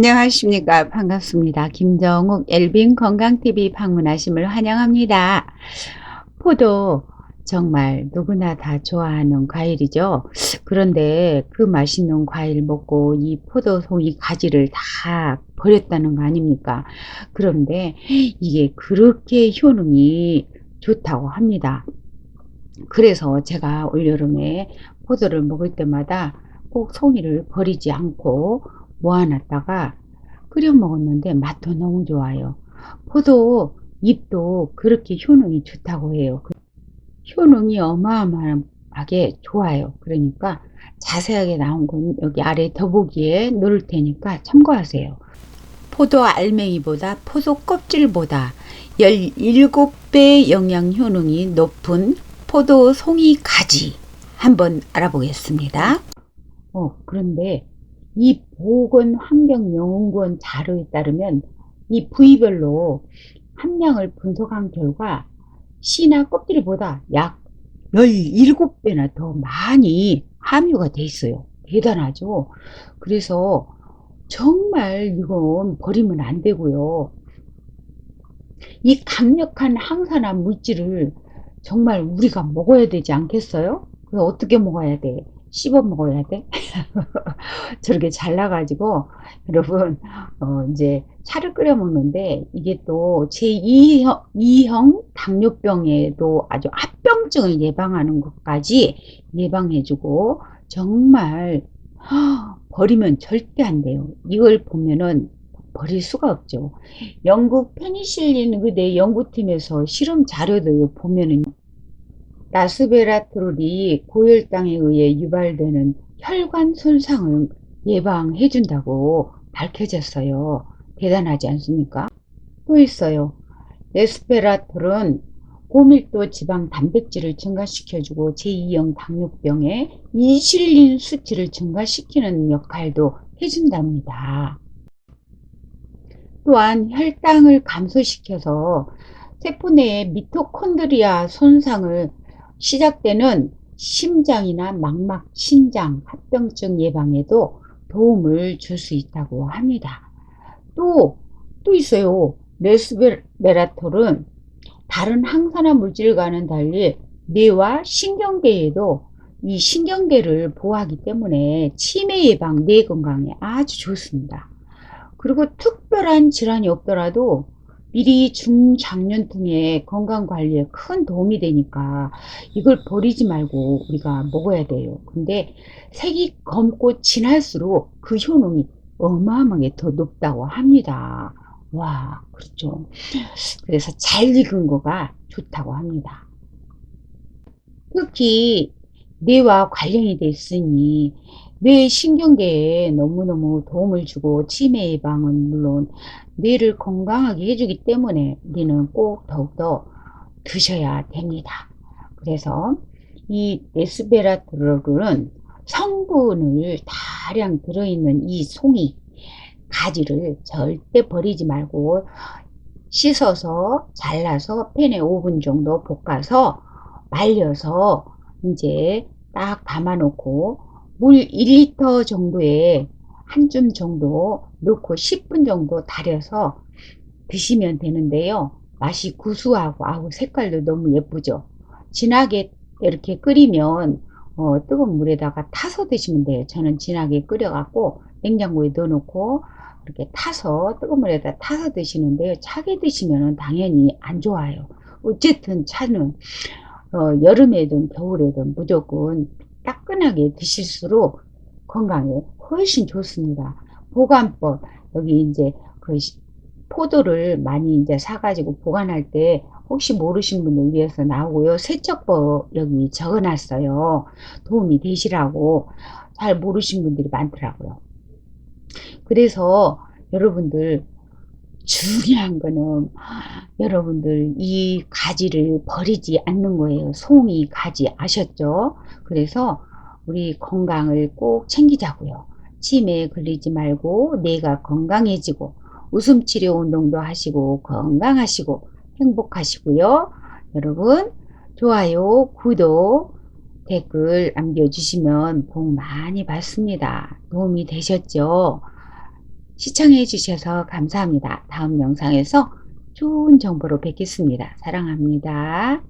안녕하십니까. 반갑습니다. 김정욱 엘빈 건강TV 방문하심을 환영합니다. 포도 정말 누구나 다 좋아하는 과일이죠. 그런데 그 맛있는 과일 먹고 이 포도송이 가지를 다 버렸다는 거 아닙니까? 그런데 이게 그렇게 효능이 좋다고 합니다. 그래서 제가 올여름에 포도를 먹을 때마다 꼭 송이를 버리지 않고 모아놨다가 끓여 먹었는데 맛도 너무 좋아요. 포도 잎도 그렇게 효능이 좋다고 해요. 그 효능이 어마어마하게 좋아요. 그러니까 자세하게 나온 건 여기 아래 더보기에 놓을 테니까 참고하세요. 포도 알맹이보다 포도 껍질보다 17배 영양 효능이 높은 포도 송이 가지 한번 알아보겠습니다. 어, 그런데 이 보건 환경연구원 자료에 따르면 이 부위별로 함량을 분석한 결과 씨나 껍질보다 약 17배나 더 많이 함유가 돼 있어요. 대단하죠? 그래서 정말 이건 버리면 안 되고요. 이 강력한 항산화 물질을 정말 우리가 먹어야 되지 않겠어요? 그래서 어떻게 먹어야 돼? 씹어 먹어야 돼? 저렇게 잘라가지고 여러분 어 이제 차를 끓여 먹는데 이게 또 제2형 2형 당뇨병에도 아주 합병증을 예방하는 것까지 예방해주고 정말 버리면 절대 안 돼요. 이걸 보면은 버릴 수가 없죠. 영국 페니실린 의대 연구팀에서 실험 자료도 보면은 라스베라트롤이 고혈당에 의해 유발되는 혈관 손상을 예방해 준다고 밝혀졌어요. 대단하지 않습니까? 또 있어요. 레스페라톨은 고밀도 지방 단백질을 증가시켜주고 제2형 당뇨병의 인슐린 수치를 증가시키는 역할도 해준답니다. 또한 혈당을 감소시켜서 세포 내의 미토콘드리아 손상을 시작되는 심장이나 망막, 신장, 합병증 예방에도 도움을 줄 수 있다고 합니다. 또, 또 있어요. 레스베라톨은 다른 항산화 물질과는 달리 뇌와 신경계에도 이 신경계를 보호하기 때문에 치매 예방, 뇌 건강에 아주 좋습니다. 그리고 특별한 질환이 없더라도 미리 중장년층의 건강 관리에 큰 도움이 되니까 이걸 버리지 말고 우리가 먹어야 돼요. 근데 색이 검고 진할수록 그 효능이 어마어마하게 더 높다고 합니다. 와, 그렇죠. 그래서 잘 익은 거가 좋다고 합니다. 특히 뇌와 관련이 돼 있으니 뇌 신경계에 너무너무 도움을 주고 치매 예방은 물론 뇌를 건강하게 해주기 때문에 우리는 꼭 더욱더 드셔야 됩니다. 그래서 이 에스베라트롤은 성분을 다량 들어있는 이 송이 가지를 절대 버리지 말고 씻어서 잘라서 팬에 5분 정도 볶아서 말려서 이제 딱 담아 놓고 물 1리터 정도에 한 줌 정도 넣고 10분 정도 달여서 드시면 되는데요. 맛이 구수하고 아우 색깔도 너무 예쁘죠. 진하게 이렇게 끓이면 어, 뜨거운 물에다가 타서 드시면 돼요. 저는 진하게 끓여갖고 냉장고에 넣어놓고 이렇게 타서 뜨거운 물에다 타서 드시는데요. 차게 드시면 당연히 안 좋아요. 어쨌든 차는 어, 여름에든 겨울에든 무조건 따끈하게 드실수록 건강에 훨씬 좋습니다. 보관법 여기 이제 그 포도를 많이 이제 사가지고 보관할 때 혹시 모르신 분을 위해서 나오고요. 세척법 여기 적어놨어요. 도움이 되시라고 잘 모르신 분들이 많더라고요. 그래서 여러분들 중요한 거는 여러분들 이 가지를 버리지 않는 거예요. 송이 가지 아셨죠? 그래서 우리 건강을 꼭 챙기자고요. 치매에 걸리지 말고 뇌가 건강해지고 웃음 치료 운동도 하시고 건강하시고 행복하시고요. 여러분 좋아요, 구독, 댓글 남겨주시면 복 많이 받습니다. 도움이 되셨죠? 시청해 주셔서 감사합니다. 다음 영상에서 좋은 정보로 뵙겠습니다. 사랑합니다.